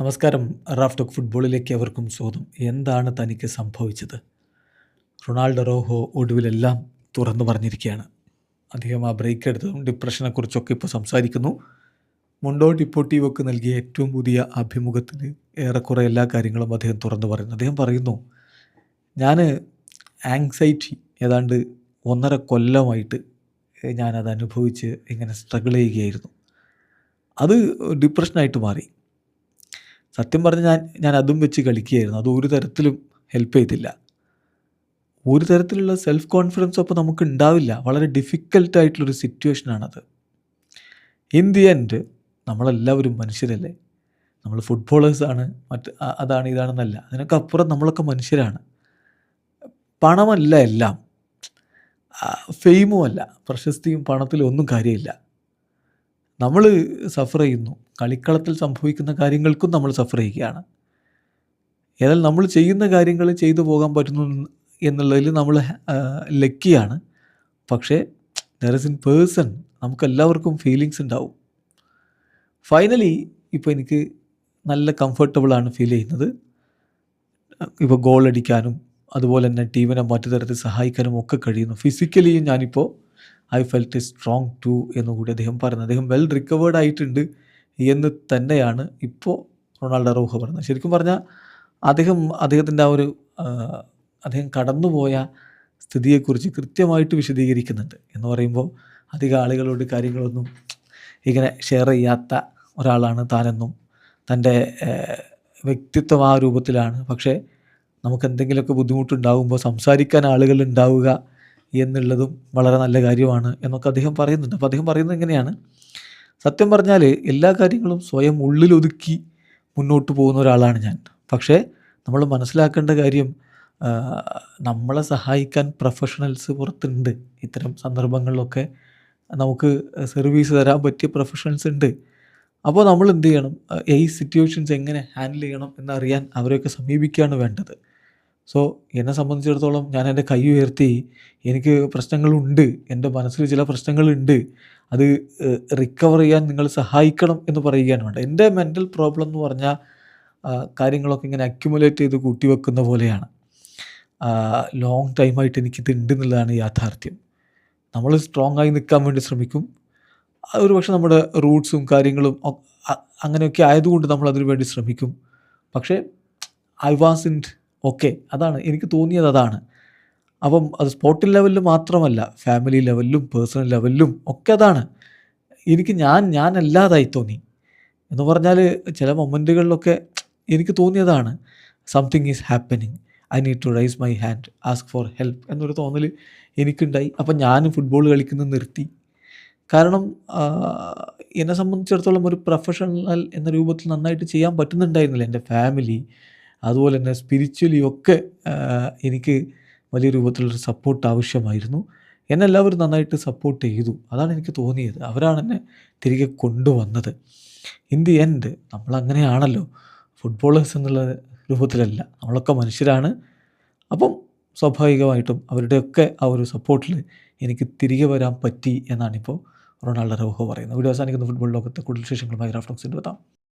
നമസ്കാരം. Raf talk ഫുട്ബോളിലേക്ക് അവർക്കും സ്വാഗതം. എന്താണ് തനിക്ക് സംഭവിച്ചത്? റൊണാൾഡോ റോഹോ ഒടുവിലെല്ലാം തുറന്നു പറഞ്ഞിരിക്കുകയാണ്. അദ്ദേഹം ആ ബ്രേക്ക് എടുത്തതും ഡിപ്രഷനെക്കുറിച്ചൊക്കെ ഇപ്പോൾ സംസാരിക്കുന്നു. മുണ്ടോ ഡിപ്പോട്ടീവൊക്കെ നൽകിയ ഏറ്റവും പുതിയ അഭിമുഖത്തിൽ ഏറെക്കുറെ എല്ലാ കാര്യങ്ങളും അദ്ദേഹം തുറന്നു പറയുന്നു. അദ്ദേഹം പറയുന്നു ഞാൻ ആങ്സൈറ്റി ഏതാണ്ട് ഒന്നര കൊല്ലമായിട്ട് ഞാനത് അനുഭവിച്ച് ഇങ്ങനെ സ്ട്രഗിൾ ചെയ്യുകയായിരുന്നു. അത് ഡിപ്രഷനായിട്ട് മാറി. സത്യം പറഞ്ഞ് ഞാൻ ഞാൻ അതും വെച്ച് കളിക്കുകയായിരുന്നു. അത് ഒരു തരത്തിലും ഹെൽപ്പ് ചെയ്തില്ല. ഒരു തരത്തിലുള്ള സെൽഫ് കോൺഫിഡൻസ് അപ്പോൾ നമുക്ക് ഉണ്ടാവില്ല. വളരെ ഡിഫിക്കൽട്ട് ആയിട്ടുള്ളൊരു സിറ്റുവേഷനാണത് ഇൻ ദി എൻഡ് നമ്മളെല്ലാവരും മനുഷ്യരല്ലേ? നമ്മൾ ഫുട്ബോളേഴ്സാണ് മറ്റ് അതാണ് ഇതാണെന്നല്ല. അതിനൊക്കെ അപ്പുറം നമ്മളൊക്കെ മനുഷ്യരാണ്. പണമല്ല എല്ലാം. ഫെയിമുമല്ല പ്രശസ്തിയും പണത്തിലും ഒന്നും കാര്യമില്ല. നമ്മൾ സഫർ ചെയ്യുന്നു. കളിക്കളത്തിൽ സംഭവിക്കുന്ന കാര്യങ്ങൾക്കും നമ്മൾ സഫർ ചെയ്യുകയാണ്. ഏതായാലും നമ്മൾ ചെയ്യുന്ന കാര്യങ്ങൾ ചെയ്തു പോകാൻ പറ്റുന്നു എന്നുള്ളതിൽ നമ്മൾ ലക്കിയാണ്. പക്ഷേ ദർ ഇസ് ഇൻ പേഴ്സൺ നമുക്കെല്ലാവർക്കും ഫീലിങ്സ് ഉണ്ടാവും. ഫൈനലി ഇപ്പോൾ എനിക്ക് നല്ല കംഫർട്ടബിളാണ് ഫീൽ ചെയ്യുന്നത്. ഇപ്പോൾ ഗോൾ അടിക്കാനും അതുപോലെ തന്നെ ടീമിനെ മറ്റു തരത്തിൽ സഹായിക്കാനും ഒക്കെ കഴിയുന്നു. ഫിസിക്കലിയും ഞാനിപ്പോൾ ഐ ഫെൽറ്റ് സ്ട്രോങ് ടു എന്ന് കൂടി അദ്ദേഹം പറയുന്നത് അദ്ദേഹം വെൽ റിക്കവേർഡ് ആയിട്ടുണ്ട് എന്ന് തന്നെയാണ് ഇപ്പോൾ റൊണാൾഡോ റോഹ പറയുന്നത്. ശരിക്കും പറഞ്ഞാൽ അദ്ദേഹം അദ്ദേഹത്തിന്റെ ആ ഒരു അദ്ദേഹം കടന്നുപോയ സ്ഥിതിയെക്കുറിച്ച് കൃത്യമായിട്ട് വിശദീകരിക്കുന്നുണ്ട് എന്ന് പറയുമ്പോൾ അധികം ആളുകളോട് കാര്യങ്ങളൊന്നും ഇങ്ങനെ ഷെയർ ചെയ്യാത്ത ഒരാളാണ് താനെന്നും തന്റെ വ്യക്തിത്വം ആ രൂപത്തിലാണ്. പക്ഷേ നമുക്ക് എന്തെങ്കിലുമൊക്കെ ബുദ്ധിമുട്ടുണ്ടാകുമ്പോൾ സംസാരിക്കാൻ ആളുകൾ ഉണ്ടാവുക എന്നുള്ളതും വളരെ നല്ല കാര്യമാണ് എന്നൊക്കെ അദ്ദേഹം പറയുന്നുണ്ട്. അപ്പോൾ അദ്ദേഹം പറയുന്നത് എങ്ങനെയാണ് സത്യം പറഞ്ഞാൽ എല്ലാ കാര്യങ്ങളും സ്വയം ഉള്ളിലൊതുക്കി മുന്നോട്ട് പോകുന്ന ഒരാളാണ് ഞാൻ. പക്ഷേ നമ്മൾ മനസ്സിലാക്കേണ്ട കാര്യം നമ്മളെ സഹായിക്കാൻ പ്രൊഫഷണൽസ് പുറത്തുണ്ട്. ഇത്തരം സന്ദർഭങ്ങളിലൊക്കെ നമുക്ക് സർവീസ് തരാൻ പറ്റിയ പ്രൊഫഷണൽസ് ഉണ്ട്. അപ്പോൾ നമ്മൾ എന്ത് ചെയ്യണം? ഈ സിറ്റുവേഷൻസ് എങ്ങനെ ഹാൻഡിൽ ചെയ്യണം എന്നറിയാൻ അവരെയൊക്കെ സമീപിക്കുകയാണ് വേണ്ടത്. സോ എന്നെ സംബന്ധിച്ചിടത്തോളം ഞാൻ എന്റെ കൈ ഉയർത്തി എനിക്ക് പ്രശ്നങ്ങളുണ്ട് എന്റെ മനസ്സിൽ ചില പ്രശ്നങ്ങളുണ്ട് അത് റിക്കവർ ചെയ്യാൻ നിങ്ങൾ സഹായിക്കണം എന്ന് പറയുകയാണ് വേണ്ടത്. എന്റെ മെന്റൽ പ്രോബ്ലം എന്ന് പറഞ്ഞാൽ കാര്യങ്ങളൊക്കെ ഇങ്ങനെ അക്യുമുലേറ്റ് ചെയ്ത് കൂട്ടി വെക്കുന്ന പോലെയാണ്. ലോങ് ടൈമായിട്ട് എനിക്കിത് ഉണ്ട് എന്നുള്ളതാണ് യാഥാർത്ഥ്യം. നമ്മൾ സ്ട്രോങ് ആയി നിൽക്കാൻ വേണ്ടി ശ്രമിക്കും. ഒരു പക്ഷേ നമ്മുടെ റൂട്ട്സും കാര്യങ്ങളും അങ്ങനെയൊക്കെ ആയതുകൊണ്ട് നമ്മൾ അതിനു വേണ്ടി ശ്രമിക്കും. പക്ഷേ ഐ വാസ് ഇൻ ഓക്കെ അതാണ്. എനിക്ക് തോന്നിയത് അതാണ്. അപ്പം അത് സ്പോർട്ടിൽ ലെവലിൽ മാത്രമല്ല ഫാമിലി ലെവലിലും പേഴ്സണൽ ലെവലിലും ഒക്കെ അതാണ്. എനിക്ക് ഞാൻ ഞാനല്ലാതായി തോന്നി. എന്ന് പറഞ്ഞാൽ ചില മൊമെന്റുകളിലൊക്കെ എനിക്ക് തോന്നിയതാണ്. Something is happening I need to raise my hand ask for help എന്നൊരു തോന്നൽ എനിക്കുണ്ടായി. അപ്പം ഞാൻ ഫുട്ബോൾ കളിക്കുന്നത് നിർത്തി. കാരണം എന്നെ സംബന്ധിച്ചിടത്തോളം ഒരു പ്രൊഫഷണൽ എന്ന രൂപത്തിൽ നന്നായിട്ട് ചെയ്യാൻ പറ്റുന്നുണ്ടായിരുന്നില്ല എന്റെ ഫാമിലി അതുപോലെ തന്നെ സ്പിരിച്വലി ഒക്കെ എനിക്ക് വലിയ രൂപത്തിലൊരു സപ്പോർട്ട് ആവശ്യമായിരുന്നു. എന്നെല്ലാവരും നന്നായിട്ട് സപ്പോർട്ട് ചെയ്തു. അതാണ് എനിക്ക് തോന്നിയത്. അവരാണ് എന്നെ തിരികെ കൊണ്ടുവന്നത്. ഇൻ ദി എൻഡ് നമ്മളങ്ങനെയാണല്ലോ. ഫുട്ബോളേഴ്സ് എന്നുള്ള രൂപത്തിലല്ല. നമ്മളൊക്കെ മനുഷ്യരാണ്. അപ്പം സ്വാഭാവികമായിട്ടും അവരുടെയൊക്കെ ആ ഒരു സപ്പോർട്ടിൽ എനിക്ക് തിരികെ വരാൻ പറ്റി എന്നാണിപ്പോൾ റൊണാൾഡോ റോഹോ പറയുന്നത്. വീഡിയോ അവസാനിക്കുന്ന. ഫുട്ബോൾ ലോകത്തെ കൂടുതൽ വിശേഷങ്ങളുമായി റാഫ്റ്റോക്സിന്റെ എത്താം